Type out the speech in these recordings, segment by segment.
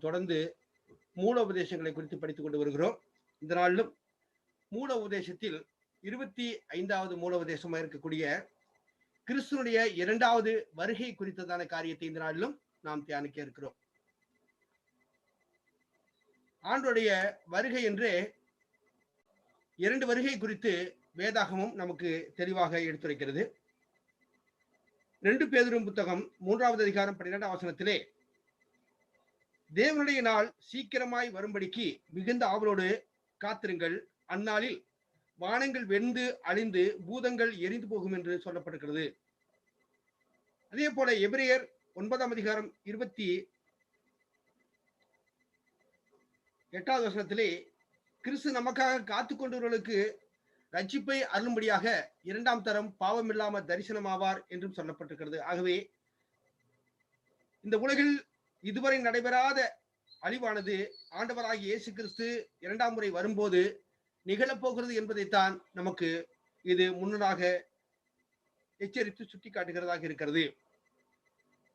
நாம் தொடர்ந்து மூல உபதேசங்களை குறித்து படித்துக் கொண்டு வருகிறோம். இந்த நாளிலும் மூல உபதேசத்தில் இருபத்தி ஐந்தாவது மூல உபதேசமாக இருக்கக்கூடிய கிறிஸ்துனுடைய இரண்டாவது வருகை குறித்ததான காரியத்தை இந்த நாளிலும் நாம் தியானிக்க இருக்கிறோம். ஆண்டுடைய வருகை என்றே இரண்டு வருகை குறித்து வேதாகமும் நமக்கு தெளிவாக எடுத்துரைக்கிறது. ரெண்டு பேதரும் புத்தகம் மூன்றாவது அதிகாரம் பன்னிரெண்டாம் வசனத்திலே தேவனுடைய நாள் சீக்கிரமாய் வரும்படிக்கு மிகுந்த ஆவலோடு காத்திருங்கள். அந்நாளில் வானங்கள் வெந்து அழிந்து பூதங்கள் எரிந்து போகும் என்று சொல்லப்படுகிறது அதே போல எபிரேயர் ஒன்பதாம் அதிகாரம் இருபத்தி எட்டாவது வசனத்திலே கிறிஸ்து நமக்காக காத்து கொண்டவர்களுக்கு ரட்சிப்பை அருளும்படியாக இரண்டாம் தரம் பாவமில்லாம தரிசனமாவார் என்றும் சொல்லப்பட்டிருக்கிறது. ஆகவே இந்த உலகில் இதுவரை நடைபெறாத அழிவானது ஆண்டவராகிய இயேசு கிறிஸ்து இரண்டாம் முறை வரும்போது நிகழப்போகிறது என்பதைத்தான் நமக்கு இது முன்னதாக எச்சரித்து சுட்டி காட்டுகிறதாக இருக்கிறது.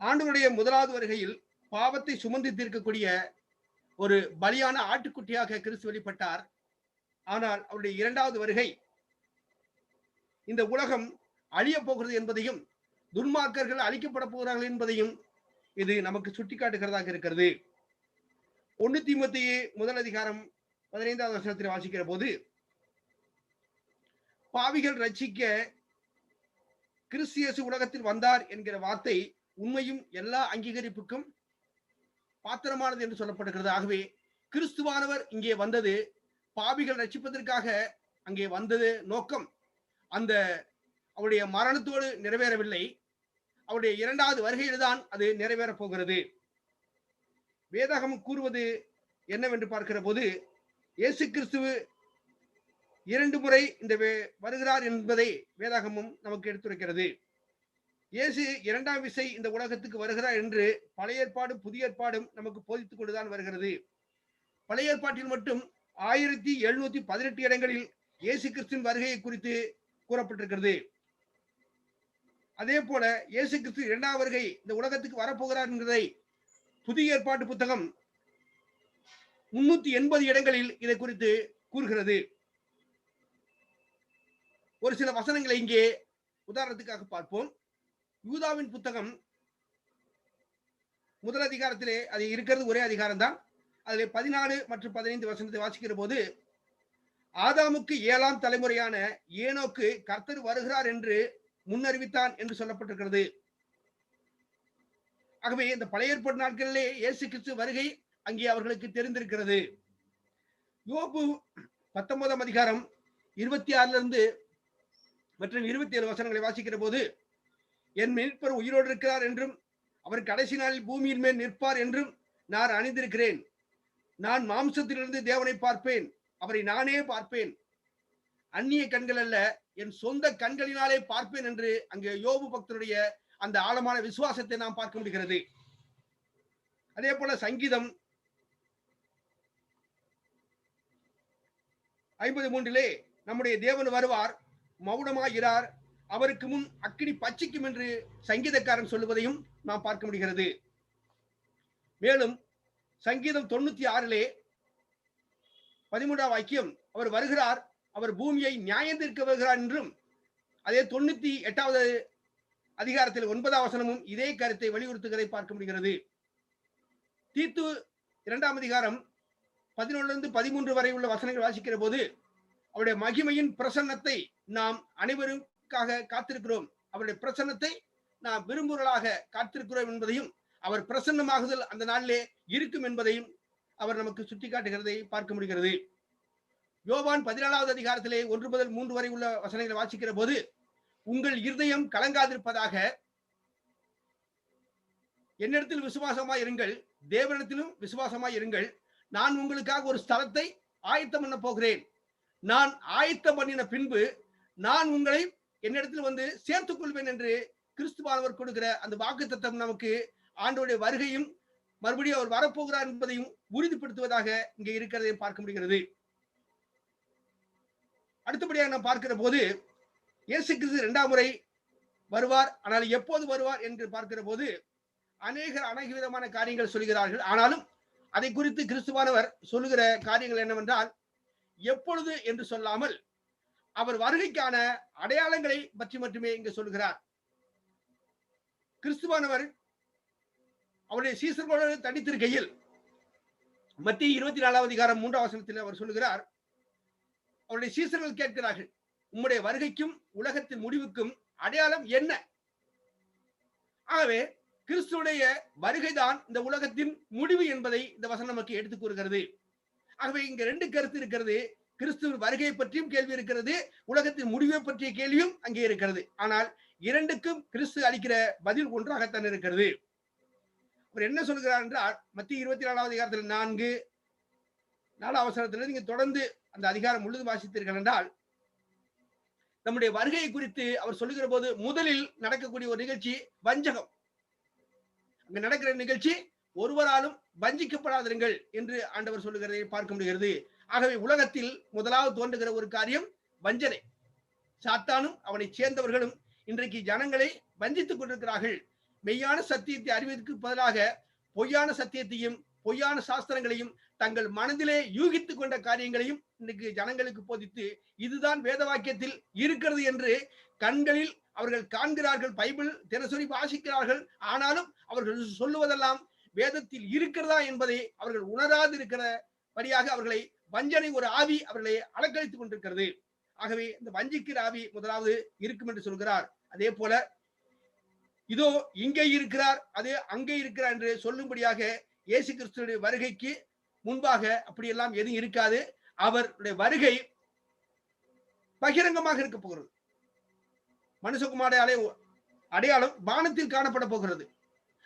ஆண்டவருடைய முதலாவது வருகையில் பாவத்தை சுமந்து தீர்க்கக்கூடிய ஒரு பலியான ஆட்டுக்குட்டியாக கிறிஸ்து வெளிப்பட்டார். ஆனால் அவருடைய இரண்டாவது வருகை இந்த உலகம் அழிய போகிறது என்பதையும் துன்மார்க்கர்கள் அழிக்கப்பட போகிறார்கள் என்பதையும் இது நமக்கு சுட்டிக்காட்டுகிறதாக இருக்கிறது. ஒன்னு தீமத்தி முதல் அதிகாரம் பதினைந்தாவது வருஷத்தில் வாசிக்கிற போது பாவிகள் ரட்சிக்க கிறிஸ்தியசு உலகத்தில் வந்தார் என்கிற வார்த்தை உண்மையும் எல்லா அங்கீகரிப்புக்கும் பாத்திரமானது என்று சொல்லப்படுகிறது. ஆகவே கிறிஸ்துவானவர் இங்கே வந்தது பாவிகள் ரட்சிப்பதற்காக அங்கே வந்தது நோக்கம். அந்த அவருடைய மரணத்தோடு நிறைவேறவில்லை. அவருடைய இரண்டாவது வருகையில்தான் அது நிறைவேறப் போகிறது. வேதாகம் கூறுவது என்னவென்று பார்க்கிற போது இயேசு கிறிஸ்துவு இரண்டு முறை இந்த வருகிறார் என்பதை வேதாகமும் நமக்கு எடுத்துரைக்கிறது. இயேசு இரண்டாம் விசை இந்த உலகத்துக்கு வருகிறார் என்று பழைய ஏற்பாடும் புதிய ஏற்பாடும் நமக்கு போதித்துக் கொண்டுதான் வருகிறது. பழைய ஏற்பாட்டில் மட்டும் ஆயிரத்தி எழுநூத்தி பதினெட்டு இடங்களில் இயேசு கிறிஸ்துவின் வருகையை குறித்து கூறப்பட்டிருக்கிறது. அதே போல இயேசு கிறிஸ்து இரண்டாம் வருகை இந்த உலகத்துக்கு வரப்போகிறார் என்பதை புதிய ஏற்பாட்டு புத்தகம் முன்னூத்தி எண்பது இடங்களில் இதை குறித்து கூறுகிறது. ஒரு சில வசனங்களை இங்கே உதாரணத்துக்காக பார்ப்போம். யூதாவின் புத்தகம் முதல் அதிகாரத்திலே அது இருக்கிறது ஒரே அதிகாரம் தான் அதில் பதினாலு மற்றும் பதினைந்து வசனத்தை வாசிக்கிற போது ஆதாமுக்கு ஏழாம் தலைமுறையான ஏனோக்கு கர்த்தர் வருகிறார் என்று முன்னறிவித்தான் என்று சொல்லப்பட்டிருக்கிறது. ஆகவே இந்த பழைய ஏற்பாடு நாட்களிலே இயேசு கிறிஸ்து வருகை அங்கே அவர்களுக்கு தெரிந்திருக்கிறது. யோபு பத்தொன்பதாம் அதிகாரம் இருபத்தி ஆறுல இருந்து மற்றும் இருபத்தி ஏழு வசனங்களை வாசிக்கிற போது என் மீட்பர் உயிரோடு இருக்கிறார் என்றும் அவர் கடைசி நாளில் பூமியின் மேல் நிற்பார் என்றும் நான் அணிந்திருக்கிறேன் நான் மாம்சத்திலிருந்து தேவனை பார்ப்பேன். அவரை நானே பார்ப்பேன். அந்நிய கண்கள் அல்ல என் சொந்த கண்களினாலே பார்ப்பேன் என்று அங்கே யோபு பக்தருடைய அந்த ஆழமான விசுவாசத்தை நாம் பார்க்க முடிகிறது. அதே போல சங்கீதம் ஐம்பது மூன்றிலே நம்முடைய தேவன் வருவார் மௌனமாகிறார் அவருக்கு முன் அக்கினி பச்சிக்கும் என்று சங்கீதக்காரன் சொல்லுவதையும் நாம் பார்க்க முடிகிறது. மேலும் சங்கீதம் தொண்ணூத்தி ஆறிலே பதிமூன்றாம் வாக்கியம் அவர் வருகிறார் அவர் பூமியை நியாயந்திருக்க வருகிறார் என்றும் அதே தொண்ணூத்தி எட்டாவது அதிகாரத்தில் ஒன்பதாம் வசனமும் இதே கருத்தை வலியுறுத்துகிறதை பார்க்க முடிகிறது. தீத்து இரண்டாம் அதிகாரம் பதினொன்றிலிருந்து பதிமூன்று வரை உள்ள வசனங்கள் வாசிக்கிற போது அவருடைய மகிமையின் பிரசன்னத்தை நாம் அனைவருக்காக காத்திருக்கிறோம். அவருடைய பிரசன்னத்தை நாம் விரும்புவர்களாக காத்திருக்கிறோம் என்பதையும் அவர் பிரசன்னமாகுதல் அந்த நாளிலே இருக்கும் என்பதையும் அவர் நமக்கு சுட்டிக்காட்டுகிறதை பார்க்க முடிகிறது. யோவான் பதினாலாவது அதிகாரத்திலே ஒன்று முதல் மூன்று வரை உள்ள வசனங்களை வாசிக்கிற போது உங்கள் இருதயம் கலங்காதிருப்பதாக என்னிடத்தில் விசுவாசமாய் இருங்கள் தேவனிடத்திலும் விசுவாசமாய் இருங்கள். நான் உங்களுக்காக ஒரு ஸ்தலத்தை ஆயத்தம் பண்ண போகிறேன். நான் ஆயத்தம் பண்ணின பின்பு நான் உங்களை என்னிடத்தில் வந்து சேர்த்துக் கொள்வேன் என்று கிறிஸ்துவானவர் கொடுக்கிற அந்த வாக்கு தத்தம் நமக்கு ஆண்டோடைய வருகையும் மறுபடியும் அவர் வரப்போகிறார் என்பதையும் உறுதிப்படுத்துவதாக இங்கே இருக்கிறதை பார்க்க முடிகிறது. அடுத்தபடியாக நாம் பார்க்கிற போது இயேசு கிறிஸ்து இரண்டாம் முறை வருவார். ஆனால் எப்போது வருவார் என்று பார்க்கிற போது அநேகர் அநேக விதமான காரியங்கள் சொல்கிறார்கள். ஆனாலும் அதை குறித்து கிறிஸ்துவானவர் சொல்லுகிற காரியங்கள் என்னவென்றால் எப்பொழுது என்று சொல்லாமல் அவர் வருகைக்கான அடையாளங்களை பற்றி மட்டுமே இங்கு சொல்கிறார். கிறிஸ்துவானவர் அவருடைய சீசர்களோடு தனித்திருக்கையில் மத்திய இருபத்தி நாலாவது அதிகாரம் மூன்றாம் வசனத்தில் அவர் சொல்லுகிறார் அவருடைய சீசர்கள் கேட்கிறார்கள் உம்முடைய வருகைக்கும் உலகத்தின் முடிவுக்கும் அடையாளம் என்ன? ஆகவே கிறிஸ்துடைய வருகைதான் இந்த உலகத்தின் முடிவு என்பதை இந்த வசனம் நமக்கு எடுத்துக் கூறுகிறது. ஆகவே இங்க ரெண்டு கருத்து இருக்கிறது. கிறிஸ்துவின் வருகையை பற்றியும் கேள்வி இருக்கிறது உலகத்தின் முடிவை பற்றிய கேள்வியும் அங்கே இருக்கிறது. ஆனால் இரண்டுக்கும் கிறிஸ்து அளிக்கிற பதில் ஒன்றாகத்தான் இருக்கிறது. அவர் என்ன சொல்கிறார் என்றால் மத்திய இருபத்தி நாலாவது அதிகாரத்தில் நான்கு நாலு அவசரத்தில் நீங்க தொடர்ந்து அந்த அதிகாரம் முழுது வாசித்தீர்கள் என்றால் நம்முடைய வருகையை குறித்து அவர் சொல்லுகிற போது முதலில் நடக்கக்கூடிய ஒரு நிகழ்ச்சி வஞ்சகம். அங்கு நடக்கிற நிகழ்ச்சி ஒருவராலும் வஞ்சிக்கப்படாதிருங்கள் என்று ஆண்டவர் சொல்லுகிறதை பார்க்க முடிகிறது. ஆகவே உலகத்தில் முதலாவது தோன்றுகிற ஒரு காரியம் வஞ்சனை. சாத்தானும் அவனை சேர்ந்தவர்களும் இன்றைக்கு ஜனங்களை வஞ்சித்துக் கொண்டிருக்கிறார்கள். மெய்யான சத்தியத்தை அறிவதற்கு பதிலாக பொய்யான சத்தியத்தையும் பொய்யான சாஸ்திரங்களையும் தங்கள் மனதிலே யூகித்துக் கொண்ட காரியங்களையும் இன்னைக்கு ஜனங்களுக்கு போதித்து இதுதான் வேத வாக்கியத்தில் இருக்கிறது என்று கண்களில் அவர்கள் காண்கிறார்கள் பைபிள் தினசரி வாசிக்கிறார்கள். ஆனாலும் அவர்கள் சொல்லுவதெல்லாம் வேதத்தில் இருக்கிறதா என்பதை அவர்கள் உணராது இருக்கிறபடியாக அவர்களை வஞ்சனை ஒரு ஆவி அவர்களை அலக்கழித்துக் கொண்டிருக்கிறது. ஆகவே இந்த வஞ்சிக்கிற ஆவி முதலாவது இருக்கும் என்று சொல்கிறார். அதே போல இதோ இங்கே இருக்கிறார் அது அங்கே இருக்கிறார் என்று சொல்லும்படியாக இயேசு கிறிஸ்துடைய வருகைக்கு முன்பாக அப்படியெல்லாம் எதுவும் இருக்காது. அவருடைய வருகை பகிரங்கமாக இருக்க போகிறது. மனுஷகுமார அடையாளம் வானத்தில் காணப்பட போகிறது.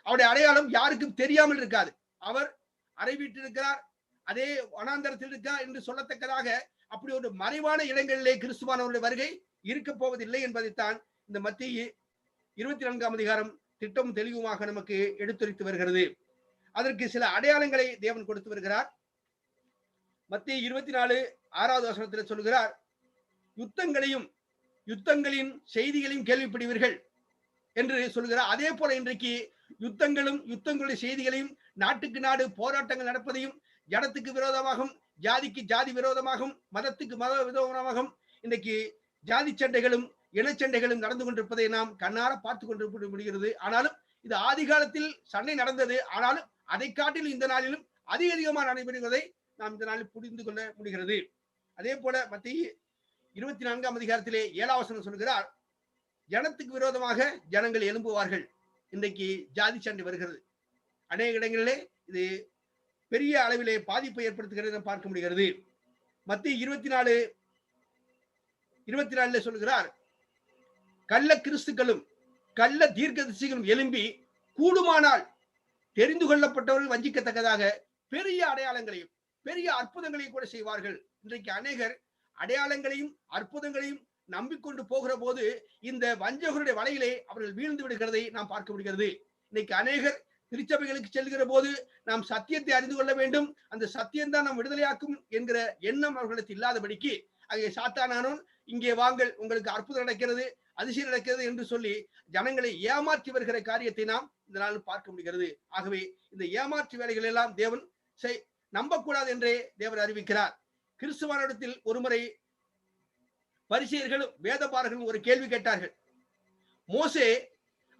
அவருடைய அடையாளம் யாருக்கும் தெரியாமல் இருக்காது. அவர் அறை வீட்டிருக்கிறார். அதே வனாந்தரத்தில் இருக்கா என்று சொல்லத்தக்கதாக அப்படி ஒரு மறைவான இடங்களிலே கிறிஸ்துவானவருடைய வருகை இருக்க போவதில்லை என்பதைத்தான் இந்த மத்திய இருபத்தி நான்காம் அதிகாரம் திட்டம் தெளிவுமாக நமக்கு எடுத்துரைத்து வருகிறது. அதற்கு சில அடையாளங்களை தேவன் கொடுத்து வருகிறார். மத்திய இருபத்தி நாலு ஆறாவது வசனத்தில் சொல்கிறார் யுத்தங்களையும் யுத்தங்களின் செய்திகளையும் கேள்விப்படுவீர்கள் என்று சொல்கிறார் அதே போல இன்றைக்கு யுத்தங்களும் யுத்தங்களுடைய செய்திகளையும் நாட்டுக்கு நாடு போராட்டங்கள் நடப்பதையும் ஜனத்துக்கு விரோதமாகவும் ஜாதிக்கு ஜாதி விரோதமாகவும் மதத்துக்கு மத விரோதமாகவும் இன்றைக்கு ஜாதி சண்டைகளும் இனச்சண்டைகளும் நடந்து கொண்டிருப்பதை நாம் கண்ணார பார்த்து கொண்டிருக்க முடிகிறது. ஆனாலும் இது ஆதி காலத்தில் சண்டை நடந்தது. ஆனாலும் அதை காட்டிலும் இந்த நாளிலும் அதிக அதிகமாக நடைபெறுவதை நாம் இந்த நாளில் புரிந்து கொள்ள முடிகிறது. அதே போல மத்திய இருபத்தி நான்காம் அதிகாரத்திலே ஏழாவசனம் சொல்கிறார் ஜனத்துக்கு விரோதமாக ஜனங்கள் எழும்புவார்கள். இன்றைக்கு ஜாதி சண்டை வருகிறது. அநேக இடங்களிலே இது பெரிய அளவிலே பாதிப்பை ஏற்படுத்துகிறது பார்க்க முடிகிறது. மத்திய இருபத்தி நாலு இருபத்தி நாலுல சொல்கிறார் கள்ள கிறிஸ்துக்களும் கள்ள தீர்க்கதரிசிகளும் எழும்பி கூடுமானால் தெரிந்து கொள்ளப்பட்டவர்கள் வஞ்சிக்கத்தக்கதாக பெரிய அடையாளங்களையும் பெரிய அற்புதங்களையும் கூட செய்வார்கள். இன்றைக்கு அநேகர் அடையாளங்களையும் அற்புதங்களையும் நம்பிக்கொண்டு போகிற போது இந்த வஞ்சகருடைய வலையிலே அவர்கள் வீழ்ந்து விடுகிறதை நாம் பார்க்க முடிகிறது. இன்னைக்கு அநேகர் திருச்சபைகளுக்கு செல்கிற போது நாம் சத்தியத்தை அறிந்து கொள்ள வேண்டும். அந்த சத்தியம் தான் நாம் விடுதலையாக்கும் என்கிற எண்ணம் அவர்களுக்கு இல்லாதபடிக்கு அங்கே சாத்தானானோன் இங்கே வாங்கள் உங்களுக்கு அற்புதம் நடக்கிறது அதிசயம் நடக்கிறது என்று சொல்லி ஜனங்களை ஏமாற்றி வருகிற காரியத்தை நாம் இந்த நாள் பார்க்க முடிகிறது. ஆகவே இந்த ஏமாற்று வேலைகள் எல்லாம் தேவன் நம்பக்கூடாது என்றே தேவன் அறிவிக்கிறார். கிறிஸ்துவானிடத்தில் ஒருமுறை பரிசெயர்களும் வேதபாரர்களும் ஒரு கேள்வி கேட்டார்கள். மோசே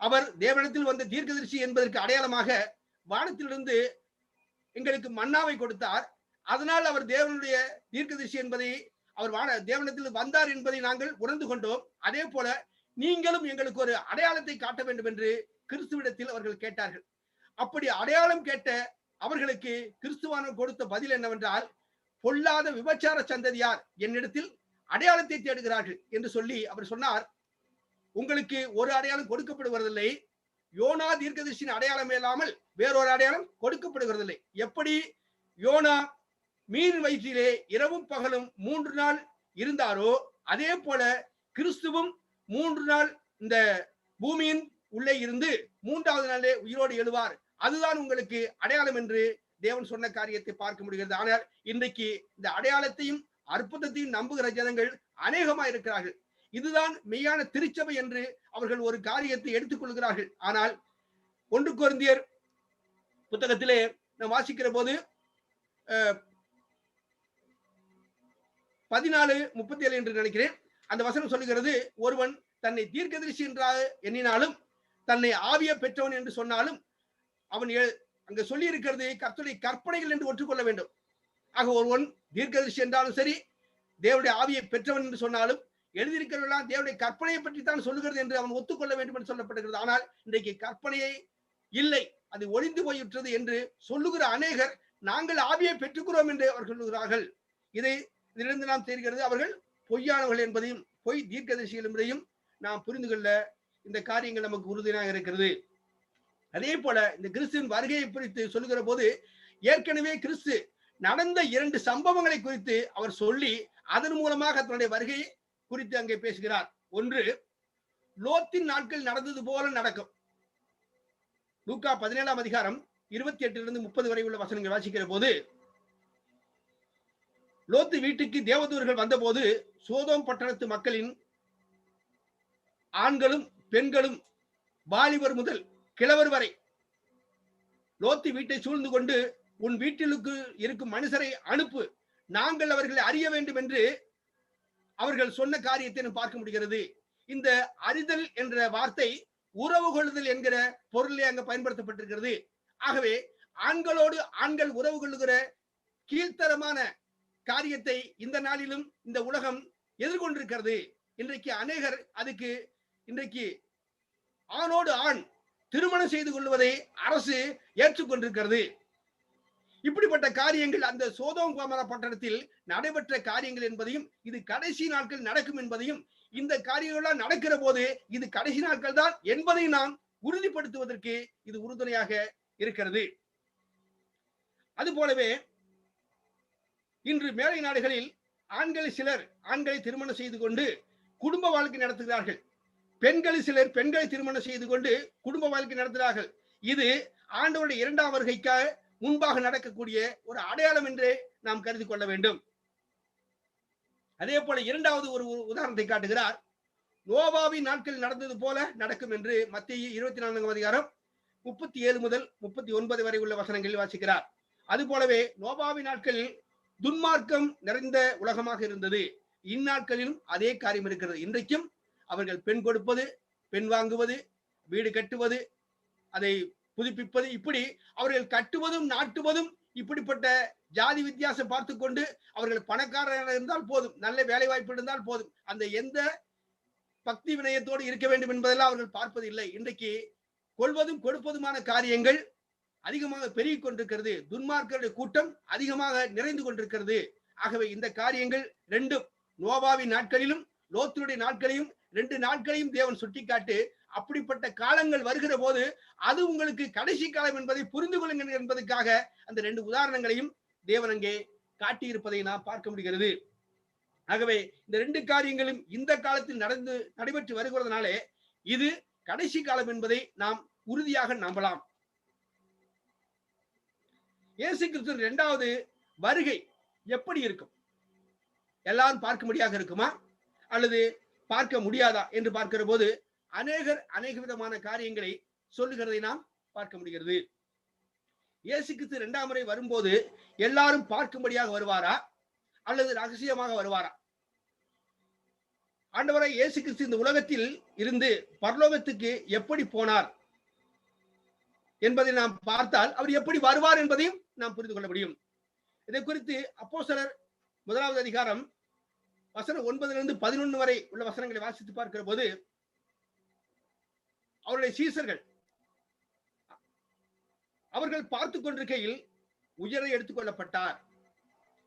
அவர் தேவனிடத்தில் வந்த தீர்க்கதரிசி என்பதற்கு அடையாளமாக வானத்திலிருந்து எங்களுக்கு மன்னாவை கொடுத்தார். அதனால் அவர் தேவனுடைய தீர்க்கதரிசி என்பதை அவர் வான தேவனத்தில் வந்தார் என்பதை நாங்கள் உணர்ந்து கொண்டோம். அதே போல நீங்களும் எங்களுக்கு ஒரு அடையாளத்தை காட்ட வேண்டும் என்று கிறிஸ்துவிடத்தில் அவர்கள் கேட்டார்கள். அப்படி அடையாளம் கேட்ட அவர்களுக்கு கிறிஸ்துவான கொடுத்த பதில் என்னவென்றால் பொல்லாத விபச்சார சந்ததியார் என்னிடத்தில் அடையாளத்தை தேடுகிறார்கள் என்று சொல்லி அவர் சொன்னார். உங்களுக்கு ஒரு அடையாளம் கொடுக்கப்படுவதில்லை. யோனா தீர்க்கதர்ஷின் அடையாளம் இல்லாமல் வேறொரு அடையாளம் கொடுக்கப்படுகிறதில்லை. எப்படி? யோனா மீன் வயிற்றிலே இரவும் பகலும் மூன்று நாள் இருந்தாரோ அதே போல கிறிஸ்துவும் மூன்று நாள் இந்த பூமியின் உள்ளே இருந்து மூன்றாவது நாளே உயிரோடு எழுவார். அதுதான் உங்களுக்கு அடையாளம் என்று தேவன் சொன்ன காரியத்தை பார்க்க முடிகிறது. ஆனால் இன்றைக்கு இந்த அடையாளத்தையும் அற்புதத்தையும் நம்புகிற ஜனங்கள் அநேகமா இருக்கிறார்கள். இதுதான் மெய்யான திருச்சபை என்று அவர்கள் ஒரு காரியத்தை எடுத்துக்கொள்கிறார்கள் ஆனால் ஒன்று குருந்தியர் புத்தகத்திலே நாம் வாசிக்கிற போது பதினாலு முப்பத்தி ஏழு என்று நினைக்கிறேன். அந்த வசனம் சொல்லுகிறது ஒருவன் தன்னை தீர்க்கதரிசி என்றாக எண்ணினாலும் தன்னை ஆவிய பெற்றவன் என்று சொன்னாலும் அவன் அங்கு அங்க சொல்லி இருக்கிறது கர்த்தருடைய கற்பனைகள் என்று ஒற்றுக்கொள்ள வேண்டும். ஆக ஒருவன் தீர்க்கதரிசி என்றாலும் சரி தேவனுடைய ஆவியை பெற்றவன் என்று சொன்னாலும் எழுதியிருக்கிறவெல்லாம் தேவனுடைய கற்பனையை பற்றி தான் சொல்லுகிறது என்று அவன் ஒத்துக்கொள்ள வேண்டும் என்று சொல்லப்படுகிறது. ஆனால் இன்றைக்கு கற்பனையை இல்லை அது ஒளிந்து போய்விட்டது என்று சொல்லுகிற அநேகர் நாங்கள் ஆவியை பெற்றுக்கிறோம் என்று அவர் சொல்லுகிறார்கள். இதை இதிலிருந்து நாம் தெரிகிறது அவர்கள் பொய்யானவர்கள் என்பதையும் பொய் தீர்க்கதரிசிகள் என்பதையும் நாம் புரிந்து கொள்ள இந்த காரியங்கள் நமக்கு உறுதியாக இருக்கிறது. அதே போல இந்த கிறிஸ்துவின் வருகையை குறித்து சொல்லுகிற போது ஏற்கனவே கிறிஸ்து நடந்த இரண்டு சம்பவங்களை குறித்து அவர் சொல்லி அதன் மூலமாக தன்னுடைய வருகையை குறித்து அங்கே பேசுகிறார். ஒன்று லோத்தின் நாட்கள் நடந்தது போல நடக்கும். லூக்கா பதினேழாம் அதிகாரம் இருபத்தி எட்டிலிருந்து முப்பது வரை உள்ள வசனங்கள் வாசிக்கிற போது லோத்து வீட்டுக்கு தேவதூர்கள் வந்தபோது சோதோம் பட்டணத்து மக்களின் ஆண்களும் பெண்களும் வாலிபர் முதல் கிழவர் வரை லோத்து வீட்டை சூழ்ந்து கொண்டு உன் வீட்டிலுக்கு இருக்கும் மனுஷரை அனுப்பு. நாங்கள் அவர்களை அறிய வேண்டும் என்று அவர்கள் சொன்ன காரியத்தை நாம் பார்க்க முடிகிறது. இந்த அறிதல் என்ற வார்த்தை உறவு கொள்ளுதல் என்கிற பொருளே அங்க பயன்படுத்தப்பட்டிருக்கிறது. ஆகவே ஆண்களோடு ஆண்கள் உறவு கொள்ளுகிற கீழ்த்தரமான காரியத்தை இந்த நாளிலும் இந்த உலகம் எதிர்கொண்டிருக்கிறது. இன்றைக்கு அநேகர் அதுக்கு இன்றைக்கு ஆணோடு ஆண் திருமணம் செய்து கொள்வதை அரசு ஏற்றுக்கொண்டிருக்கிறது. இப்படிப்பட்ட காரியங்கள் அந்த சோதோம் குமர பட்டணத்தில் நடைபெற்ற காரியங்கள் என்பதையும் இது கடைசி நாட்கள் நடக்கும் என்பதையும் இந்த காரியங்கள்லாம் நடக்கிற போது இது கடைசி நாட்கள் தான் என்பதை நாம் உறுதிப்படுத்துவதற்கு இது உறுதுணையாக இருக்கிறது. அது போலவே இன்று மேலை நாடுகளில் ஆண்கள் சிலர் ஆண்களை திருமணம் செய்து கொண்டு குடும்ப வாழ்க்கை நடத்துகிறார்கள். பெண்கள் சிலர் பெண்களை திருமணம் செய்து கொண்டு குடும்ப வாழ்க்கை நடத்துகிறார்கள். இது ஆண்டவருடைய இரண்டாம் வருகைக்காக முன்பாக நடக்கக்கூடிய ஒரு அடையாளம் என்றே நாம் கருதி கொள்ள வேண்டும். அதே போல இரண்டாவது ஒரு உதாரணத்தை காட்டுகிறார். நோவாவின் நாட்கள் நடந்தது போல நடக்கும் என்று மத்திய இருபத்தி நான்காம் அதிகாரம் முப்பத்தி ஏழு முதல் முப்பத்தி ஒன்பது வரை உள்ள வசனங்களில் வாசிக்கிறார். அது போலவே நோபாவி நாட்களில் துன்மார்க்கம் நிறைந்த உலகமாக இருந்தது. இந்நாட்களிலும் அதே காரியம் இருக்கிறது. இன்றைக்கும் அவர்கள் பெண் கொடுப்பது பெண் வாங்குவது வீடு கட்டுவது அதை புதுப்பிப்பது இப்படி அவர்கள் கட்டுவதும் நாட்டுவதும் இப்படிப்பட்ட ஜாதி வித்தியாசம் பார்த்து கொண்டு அவர்கள் பணக்காரராக இருந்தால் போதும் நல்ல வேலை வாய்ப்பு இருந்தால் போதும். அந்த எந்த பக்தி வினயத்தோடு இருக்க வேண்டும் என்பதெல்லாம் அவர்கள் பார்ப்பதில்லை. இன்றைக்கு கொள்வதும் கொடுப்பதுமான காரியங்கள் அதிகமாக பெருகி கொண்டிருக்கிறது. துன்மார்க்கருடைய கூட்டம் அதிகமாக நிறைந்து கொண்டிருக்கிறது. ஆகவே இந்த காரியங்கள் ரெண்டும் நோபாவின் நாட்களிலும் லோத்துடைய நாட்களையும் ரெண்டு நாட்களையும் தேவன் சுட்டிக்காட்டு அப்படிப்பட்ட காலங்கள் வருகிற போது அது உங்களுக்கு கடைசி காலம் என்பதை புரிந்து கொள்ளுங்கள் என்பதற்காக அந்த ரெண்டு உதாரணங்களையும் தேவன் அங்கே காட்டியிருப்பதை நாம் பார்க்க முடிகிறது. ஆகவே இந்த ரெண்டு காரியங்களும் இந்த காலத்தில் நடந்து நடைபெற்று வருகிறதுனாலே இது கடைசி காலம் என்பதை நாம் உறுதியாக நம்பலாம். இயேசு கிறிஸ்து இரண்டாவது வருகை எப்படி இருக்கும்? எல்லாரும் பார்க்கும்படியாக இருக்குமா? அல்லது பார்க்க முடியாதா என்று பார்க்கிற போது அநேகர் அநேக விதமான காரியங்களை சொல்லுகிறதை நாம் பார்க்க முடிகிறது. இயேசு கிறிஸ்து இரண்டாம் முறை வரும்போது எல்லாரும் பார்க்கும்படியாக வருவாரா? அல்லது ரகசியமாக வருவாரா? ஆண்டவரை இயேசு கிறிஸ்து இந்த உலகத்தில் இருந்து பரலோகத்துக்கு எப்படி போனார் என்பதை நாம் பார்த்தால் அவர் எப்படி வருவார் என்பதையும் நாம் புரிந்து கொள்ள முடியும். இதை குறித்து அப்போ சிலர் முதலாவது அதிகாரம் வசனம் ஒன்பதுல இருந்து பதினொன்று வரை உள்ள வசனங்களை வாசித்து பார்க்கிற போது அவருடைய சீசர்கள் அவர்கள் பார்த்து கொண்டிருக்கையில் உயரை எடுத்துக் கொள்ளப்பட்டார்.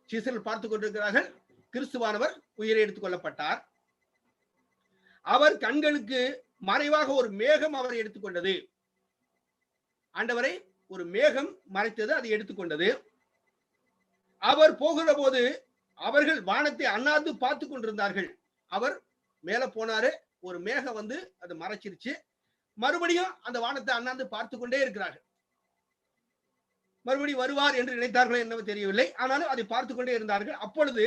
சீசர்கள் பார்த்து கொண்டிருக்கிறார்கள் கிறிஸ்துவானவர் உயிரை எடுத்துக் கொள்ளப்பட்டார். அவர் கண்களுக்கு மறைவாக ஒரு மேகம் அவரை எடுத்துக்கொண்டது ஆண்டவரை ஒரு மேகம் மறைத்தது அதை எடுத்துக்கொண்டது அவர் போகிற போது அவர்கள் வானத்தை அண்ணாந்து பார்த்து கொண்டிருந்தார்கள். அவர் மேல போனாரு. ஒரு மேகம் வந்து அது மறைச்சிருச்சு. மறுபடியும் அந்த வானத்தை அண்ணாந்து பார்த்து கொண்டே இருக்கிறார்கள். மறுபடியும் வருவார் என்று நினைத்தார்களோ என்னவோ தெரியவில்லை. ஆனாலும் அதை பார்த்து கொண்டே இருந்தார்கள். அப்பொழுது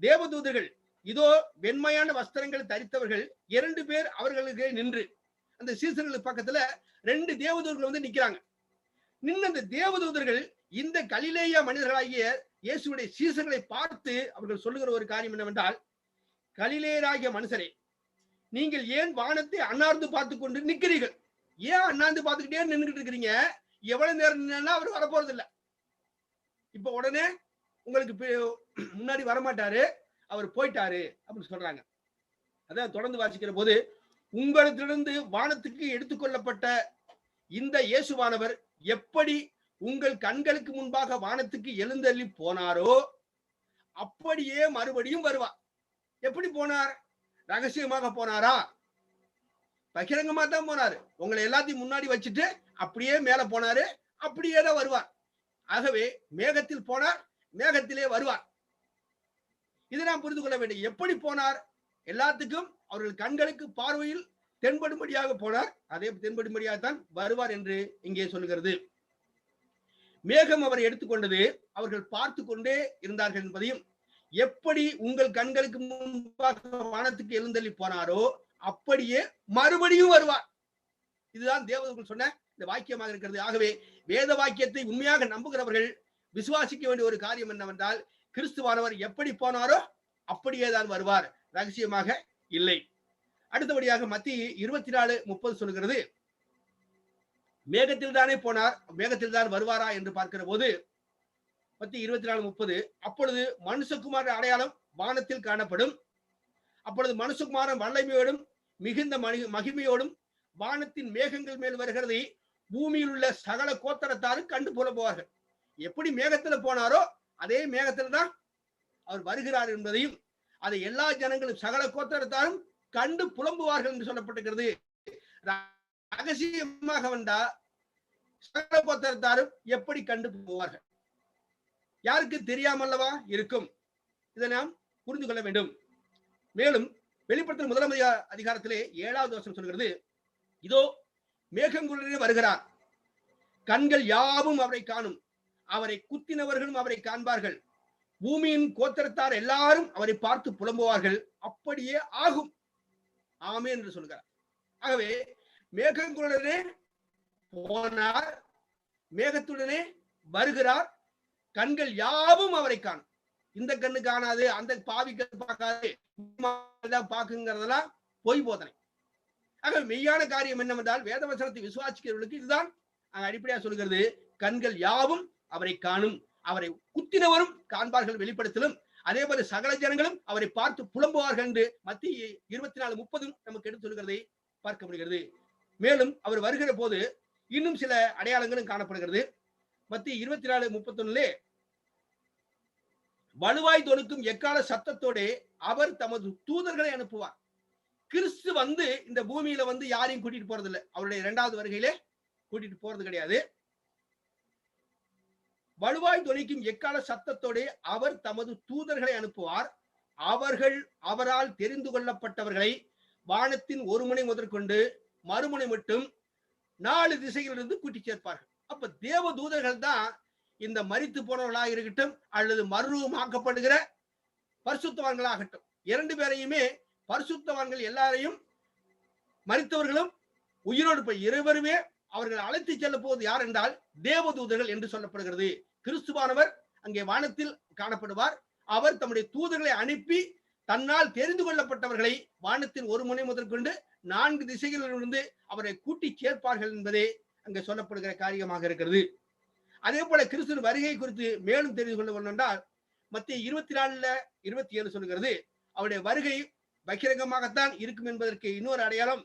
தேவதூதர்கள் இதோ வெண்மையான வஸ்திரங்கள் தரித்தவர்கள் இரண்டு பேர் அவர்களுக்கு நின்று அந்த சீசர்களுக்கு பக்கத்துல ரெண்டு தேவதூதர்கள் வந்து நிக்கிறாங்க நின்று அந்த தேவதூதர்கள் இந்த கலிலேய மனிதர்களாகிய இயேசுடைய சீசர்களை பார்த்து அவர்கள் சொல்லுகிற ஒரு காரியம் என்னவென்றால் கலிலேயராகிய மனுஷரே நீங்கள் ஏன் வானத்தை அண்ணார்ந்து பார்த்து கொண்டு நிற்கிறீர்கள்? ஏன் அண்ணாந்து பார்த்துக்கிட்டே நின்றுட்டு இருக்கிறீங்க? எவ்வளவு நேரம் நின்னா அவர் வரப்போறது இல்ல இப்ப உடனே உங்களுக்கு முன்னாடி வரமாட்டாரு அவர் போயிட்டாரு அப்படின்னு சொல்றாங்க. அதான் தொடர்ந்து வாசிக்கிற போது உங்களிடத்திலிருந்து வானத்துக்கு எடுத்துக்கொள்ளப்பட்ட இந்த இயேசுவானவர் எப்படி உங்கள் கண்களுக்கு முன்பாக வானத்துக்கு எழுந்தள்ளி போனாரோ அப்படியே மறுபடியும் வருவார். எப்படி போனார்? ரகசியமாக போனாரா? பகிரங்கமா தான் போனாரு. உங்களை எல்லாத்தையும் முன்னாடி வச்சுட்டு அப்படியே மேல போனாரு அப்படியே தான் வருவார். ஆகவே மேகத்தில் போனார் மேகத்திலே வருவார். இதை நாம் புரிந்து கொள்ள வேண்டும். எப்படி போனார்? எல்லாத்துக்கும் அவர்கள் கண்களுக்கு பார்வையில் தென்படும்படியாக போனார். அதே தென்படும்படியாக தான் வருவார் என்று இங்கே சொல்கிறது. மேகம் அவரை எடுத்துக்கொண்டது அவர்கள் பார்த்து கொண்டே இருந்தார்கள் என்பதையும் எப்படி உங்கள் கண்களுக்கு முன்பாக வானத்துக்கு எழுந்தள்ளி போனாரோ அப்படியே மறுபடியும் வருவார். இதுதான் தேவதர்கள் சொன்ன இந்த வாக்கியமாக இருக்கிறது. ஆகவே வேத வாக்கியத்தை உண்மையாக நம்புகிறவர்கள் விசுவாசிக்க வேண்டிய ஒரு காரியம் என்னவென்றால் கிறிஸ்துவானவர் எப்படி போனாரோ அப்படியே தான் வருவார். ரகசியமாக இல்லை. அடுத்தபடியாக மத்திய இருபத்தி நாலு முப்பது சொல்கிறது மேகத்தில் தானே போனார் மேகத்தில் தான் வருவாரா என்று பார்க்கிற போது பத்தி இருபத்தி நாலு முப்பது அப்பொழுது மனுஷகுமார அடையாளம் வானத்தில் காணப்படும். அப்பொழுது மனுஷகுமாரன் வல்லமையோடும் மிகுந்த மகிமையோடும் வானத்தின் மேகங்கள் மேல் வருகிறதை பூமியில் உள்ள சகல கோத்தரத்தாரும் கண்டு புலம்புவார்கள். எப்படி மேகத்துல போனாரோ அதே மேகத்துல தான் அவர் வருகிறார் என்பதையும் அதை எல்லா ஜனங்களும் சகல கோத்தரத்தாரும் கண்டு புலம்புவார்கள் என்று சொல்லப்பட்டிருக்கிறது. ரகசியமாக வந்தா சகல கோத்தரத்தாரும் எப்படி கண்டு போவார்கள்? யாருக்கு தெரியாமல்லவா இருக்கும்? இதை நாம் புரிந்து கொள்ள வேண்டும். மேலும் வெளிப்படுத்தல் முதலாம் அதிகாரத்திலே ஏழாவது வருஷம் சொல்கிறது இதோ மேகங்குள்ளே வருகிறார். கண்கள் யாவும் அவரை காணும். அவரை குத்தினவர்களும் அவரை காண்பார்கள். பூமியின் கோத்தரத்தார் எல்லாரும் அவரை பார்த்து புலம்புவார்கள். அப்படியே ஆகும். ஆமே என்று சொல்கிறார். ஆகவே மேகங்களுடனே போனார் மேகத்துடனே வருகிறார். கண்கள் யாவும் அவரை காணும். இந்த கண்ணு காணாது அந்த பாவி கண் பார்க்காது பாக்குங்கிறதெல்லாம் பொய் போதனை. ஆக மெய்யான காரியம் என்னவென்றால் வேதவசனத்தை விசுவாசிக்கிறவர்களுக்கு இதுதான் அடிப்படையா சொல்கிறது கண்கள் யாவும் அவரை காணும். அவரை குத்தினவரும் காண்பார்கள் வெளிப்படுத்தலும். அதே போல சகல ஜனங்களும் அவரை பார்த்து புலம்புவார்கள் என்று மத்திய இருபத்தி நாலு முப்பதும் நமக்கு எடுத்து சொல்கிறதை பார்க்க முடிகிறது. மேலும் அவர் வருகிற போது இன்னும் சில அடையாளங்களும் காணப்படுகிறது. மத்திய இருபத்தி நாலு முப்பத்தொன்னுலே வலுவாய் தொடுக்கும் எக்கால சத்தத்தோடே அவர் தமது தூதர்களை அனுப்புவார். கிறிஸ்து வந்து இந்த பூமியில வந்து யாரையும் கூட்டிட்டு போறது இல்லை அவருடைய இரண்டாவது வருகையிலே கூட்டிட்டு போறது கிடையாது. வலுவாய் தொனிக்கும் எக்கால சத்தத்தோடே அவர் தமது தூதர்களை அனுப்புவார். அவர்கள் அவரால் தெரிந்து கொள்ளப்பட்டவர்களை வானத்தின் ஒரு முனை முதற்கொண்டு மறுமுனை மட்டும் நாலு திசைகளிலிருந்து கூட்டி சேர்ப்பார்கள். அப்ப தேவ தூதர்கள் தான் இந்த மரித்து போனவர்களாக இருக்கட்டும் அல்லது மறுரூபமாக்கப்படுகிற பரிசுத்தவான்களாகட்டும். இரண்டு பேரையுமே பரிசுத்தவான்கள் எல்லாரையும் மரித்தவர்களும் உயிரோடு போய் இருவருமே அவர்கள் அழைத்து செல்ல போவது யார் என்றால் தேவதூதர்கள் என்று சொல்லப்படுகிறது. கிறிஸ்துவானவர் அங்கே வானத்தில் காணப்படுவார். அவர் தம்முடைய தூதர்களை அனுப்பி தன்னால் தெரிந்து கொள்ளப்பட்டவர்களை வானத்தின் ஒரு முனை முதற்கொண்டு நான்கு திசைகளிலிருந்து அவரை கூட்டி சேர்ப்பார்கள் என்பதே அங்கு சொல்லப்படுகிற காரியமாக இருக்கிறது. அதே போல கிறிஸ்துவின் வருகை குறித்து மேலும் தெரிந்து கொள்ள வேண்டும் என்றால் மத்திய இருபத்தி நாலுல இருபத்தி ஏழு சொல்லுகிறது அவருடைய வருகை பகிரங்கமாகத்தான் இருக்கும் என்பதற்கு இன்னொரு அடையாளம்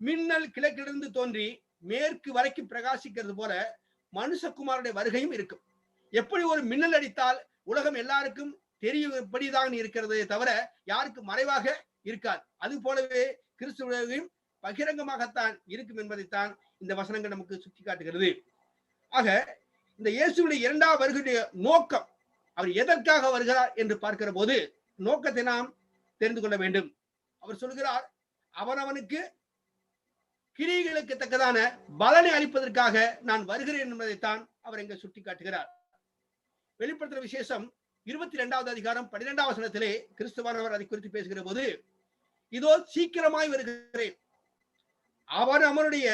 மின்னல் கிழக்கிலிருந்து தோன்றி மேற்கு வரைக்கும் பிரகாசிக்கிறது போல மனுஷகுமாருடைய வருகையும் இருக்கும். எப்படி ஒரு மின்னல் அடித்தால் உலகம் எல்லாருக்கும் தெரியும்படிதான் இருக்கிறதே தவிர யாருக்கு மறைவாக இருக்காது. அது போலவே கிறிஸ்துவையும் பகிரங்கமாகத்தான் இருக்கும் என்பதைத்தான் இந்த வசனங்கள் நமக்கு சுட்டி காட்டுகிறது ஆக இந்த இயேசுடைய இரண்டாவது வருகையுடைய நோக்கம் அவர் எதற்காக வருகிறார் என்று பார்க்கிற போது நோக்கத்தை நாம் தெரிந்து கொள்ள வேண்டும். அவர் சொல்கிறார் அவனவனுக்கு கிரிகளுக்கு தக்கதான பலனை அளிப்பதற்காக நான் வருகிறேன் என்பதைத்தான் அவர் இங்க சுட்டி காட்டுகிறார் வெளிப்படுத்துற விசேஷம் இருபத்தி இரண்டாவது அதிகாரம் பன்னிரெண்டாவது வசனத்திலே கிறிஸ்துவானவர் அதை குறித்து பேசுகிற போது இதோ சீக்கிரமாய் வருகிறேன். அவன் அவனுடைய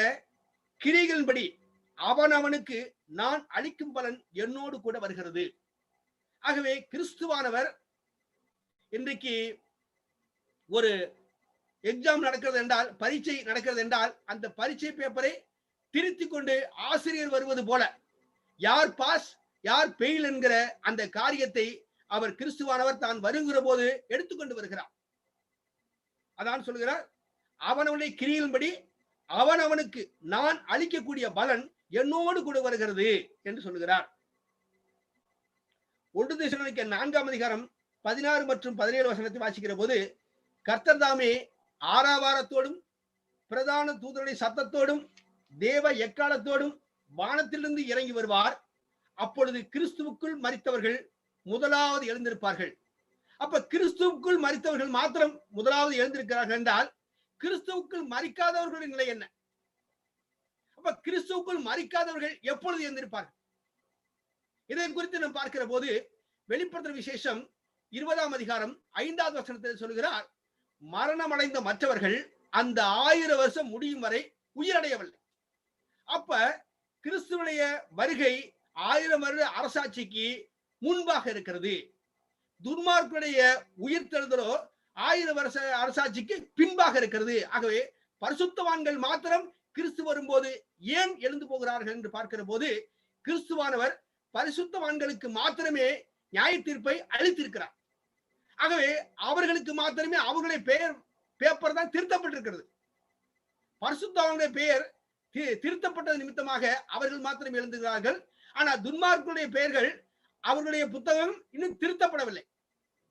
கிரிகளின்படி அவன் அவனுக்கு நான் அளிக்கும் பலன் என்னோடு கூட வருகிறது. ஆகவே கிறிஸ்துவானவர் இன்றைக்கு ஒரு எக்ஸாம் நடக்கிறது என்றால் பரீட்சை நடக்கிறது என்றால் அந்த பரீட்சை பேப்பரை திருத்தி கொண்டு ஆசிரியர் வருவது போல யார் பாஸ் யார் பெயில் என்கிற அந்த காரியத்தை அவர் கிறிஸ்துவானவர் தான் வருகிற போது எடுத்துக்கொண்டு வருகிறார். அதான் சொல்கிறார் அவனவனை கிரியின்படி அவன் அவனுக்கு நான் அளிக்கக்கூடிய பலன் என்னோடு கூட வருகிறது என்று சொல்லுகிறார் ஒன்று தேசனுக்கு நான்காம் அதிகாரம் பதினாறு மற்றும் பதினேழு வசனத்தை வாசிக்கிற போது கர்த்தர் தாமே ஆறாவாரத்தோடும் பிரதான தூதருடைய சத்தத்தோடும் தேவ எக்காலத்தோடும் வானத்திலிருந்து இறங்கி வருவார். அப்பொழுது கிறிஸ்துவுக்குள் மறித்தவர்கள் முதலாவது எழுந்திருப்பார்கள். அப்ப கிறிஸ்துவுக்குள் மறித்தவர்கள் மாத்திரம் முதலாவது எழுந்திருக்கிறார்கள் என்றால் கிறிஸ்துவுக்குள் மறிக்காதவர்களின் நிலை என்ன? அப்ப கிறிஸ்துவுக்குள் மறிக்காதவர்கள் எப்பொழுது எழுந்திருப்பார்கள்? இதை குறித்து நாம் பார்க்கிற போது வெளிப்படுத்துற விசேஷம் இருபதாம் அதிகாரம் ஐந்தாவது வசனத்தில் சொல்கிறார் மரணமடைந்த மற்றவர்கள் அந்த ஆயிரம் வருஷம் முடியும் வரை உயிரடையவில்லை. அப்ப கிறிஸ்துவனுடைய வருகை ஆயிரம் வருட அரசாட்சிக்கு முன்பாக இருக்கிறது. துன்மார்க்குடைய உயிர்த்தெழுதலோ ஆயிரம் வருஷ அரசாட்சிக்கு பின்பாக இருக்கிறது. ஆகவே பரிசுத்தவான்கள் மாத்திரம் கிறிஸ்து வரும்போது ஏன் எழுந்து போகிறார்கள் என்று பார்க்கிற போது கிறிஸ்துவானவர் பரிசுத்தவான்களுக்கு மாத்திரமே நியாய தீர்ப்பை அளித்திருக்கிறார். ஆகவே அவர்களுக்கு மாத்திரமே அவர்களுடைய பெயர் பேப்பர் தான் திருத்தப்பட்டிருக்கிறது. பரிசுத்தவங்களுடைய பெயர் திருத்தப்பட்டது நிமித்தமாக அவர்கள் மாத்திரம் எழுந்துகிறார்கள். ஆனா துன்மார்க்குடைய பெயர்கள் அவர்களுடைய புத்தகம் இன்னும் திருத்தப்படவில்லை.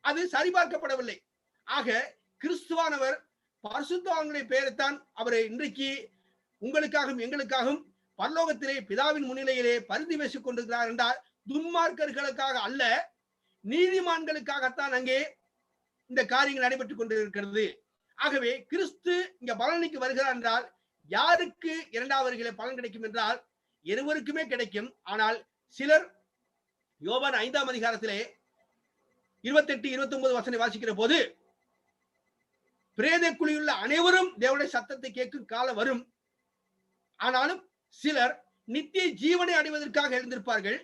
அது சரிபார்க்கப்படவில்லை. ஆக கிறிஸ்துவானவர் பரிசுத்தவான்களுடைய பெயரைத்தான் அவரை இன்றைக்கு உங்களுக்காகவும் எங்களுக்காகவும் பரலோகத்திலே பிதாவின் முன்னிலையிலே பரிதி பேசிக் கொண்டிருக்கிறார் என்றால் துன்மார்க்கர்களுக்காக அல்ல நீதிமான்களுக்காகத்தான் அங்கே இந்த காரியங்கள் நடைபெற்றுக் கொண்டிருக்கிறது. ஆகவே கிறிஸ்து இங்க பலனிக்கு வருகிறார் என்றால் யாருக்கு இரண்டாவது பலன் கிடைக்கும் என்றால் இருவருக்குமே கிடைக்கும். ஆனால் சிலர் யோபான் ஐந்தாம் அதிகாரத்திலே இருபத்தி எட்டு இருபத்தி ஒன்பது வசனை வாசிக்கிற போது பிரேத குழியுள்ள அனைவரும் தேவனுடைய சத்தத்தை கேட்கும் காலம் வரும். ஆனாலும் சிலர் நித்திய ஜீவனை அடைவதற்காக எழுந்திருப்பார்கள்.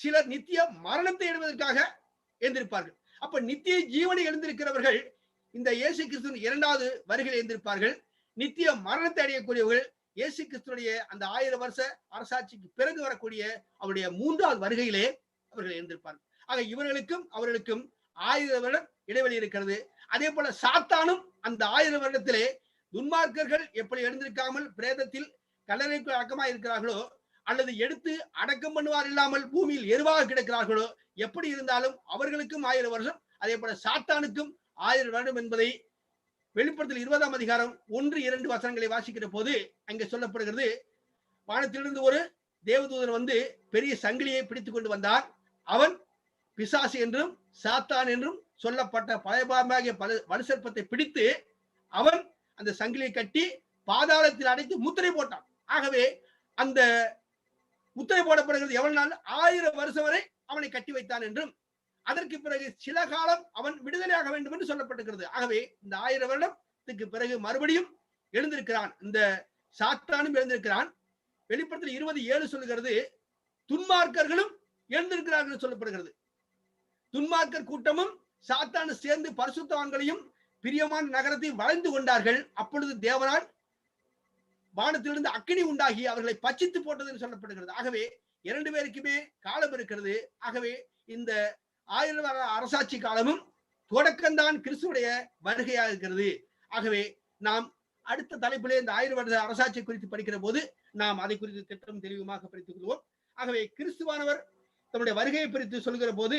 சிலர் நித்திய மரணத்தை அடைவதற்காக எழுந்திருப்பார்கள். அப்ப நித்திய ஜீவனை எழுந்திருக்கிறவர்கள் இந்த இயேசு கிறிஸ்துவின் இரண்டாவது வருகையில் எழுந்திருப்பார்கள். நித்திய மரணத்தை அடையக்கூடியவர்கள் இயேசு கிறிஸ்துடைய அந்த ஆயிரம் வருஷ அரசாட்சிக்கு பிறகு வரக்கூடிய அவருடைய மூன்றாவது வருகையிலே அவர்கள் எழுந்திருப்பார்கள். ஆக இவர்களுக்கும் அவர்களுக்கும் ஆயிரம் வருடம் இடைவெளி இருக்கிறது. அதே போல சாத்தானும் அந்த ஆயிரம் வருடத்திலே துன்மார்க்கர்கள் எப்படி எழுந்திருக்காமல் பிரேதத்தில் கல்லறைக்கு அடக்கமா இருக்கிறார்களோ அல்லது எடுத்து அடக்கம் பண்ணுவார் இல்லாமல் பூமியில் எருவாக கிடக்கிறார்களோ எப்படி இருந்தாலும் அவர்களுக்கும் ஆயிரம் வருஷம் அதே போல சாத்தானுக்கும் ஆயிரம் வருடம் என்பதை வெளிப்படுத்தல் இருபதாம் அதிகாரம் ஒன்று இரண்டு வசனங்களை வாசிக்கிற போது அங்கே சொல்லப்படுகிறது வானத்திலிருந்து ஒரு தேவதூதன் வந்து பெரிய சங்கிலியை பிடித்துக் கொண்டு வந்தார். அவன் பிசாசு என்றும் சாத்தான் என்றும் சொல்லப்பட்ட பழையபாமாகிய பல வலுசற்பத்தை பிடித்து அவன் அந்த சங்கிலியை கட்டி பாதாளத்தில் அடைத்து முத்திரை போட்டான். ஆகவே அந்த முத்திரை போடப்படுகிறது எவ்வளவு நாள்? ஆயிரம் வருஷம் வரை அவனை கட்டி வைத்தான் என்றும் அதற்கு பிறகு சில காலம் அவன் விடுதலையாக வேண்டும் என்று சொல்லப்பட்டிருக்கிறது. ஆகவே இந்த ஆயிரம் வருடத்துக்கு பிறகு மறுபடியும் எழுந்திருக்கிறான். இந்த சாத்தானும் எழுந்திருக்கிறான். வெளிப்படத்தில் இருபது ஏழு சொல்லுகிறது துன்மார்க்கர்களும் எழுந்திருக்கிறார்கள் சொல்லப்படுகிறது. துன்மார்க்கர் கூட்டமும் சாத்தானு சேர்ந்து பரிசுத்தவான்களையும் பிரியமான நகரத்தை வளைந்து கொண்டார்கள். அப்பொழுது தேவனால் வானத்திலிருந்து அக்கினி உண்டாகி அவர்களை பச்சித்து போட்டது என்று சொல்லப்படுகிறது. ஆகவே இரண்டு பேருக்குமே காலம் இருக்கிறது. ஆகவே இந்த ஆயிரம் அரசாட்சி காலமும் தொடக்கம்தான் கிறிஸ்துடைய வருகையாக இருக்கிறது. ஆகவே நாம் அடுத்த தலைப்பிலே இந்த ஆயிரம் வருட அரசாட்சி குறித்து படிக்கிற போது நாம் அதை குறித்து திட்டம் தெளிவுமாக படித்துக் கொள்வோம். ஆகவே கிறிஸ்துவானவர் தம்முடைய வருகையை குறித்து சொல்கிற போது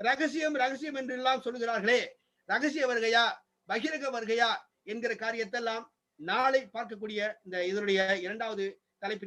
ரகசியம் ரகசியம் என்று எல்லாம் சொல்கிறார்களே. ரகசிய வருகையா பகிரக வருகையா என்கிற காரியத்தெல்லாம் நாளை பார்க்கக்கூடிய இந்த இதனுடைய இரண்டாவது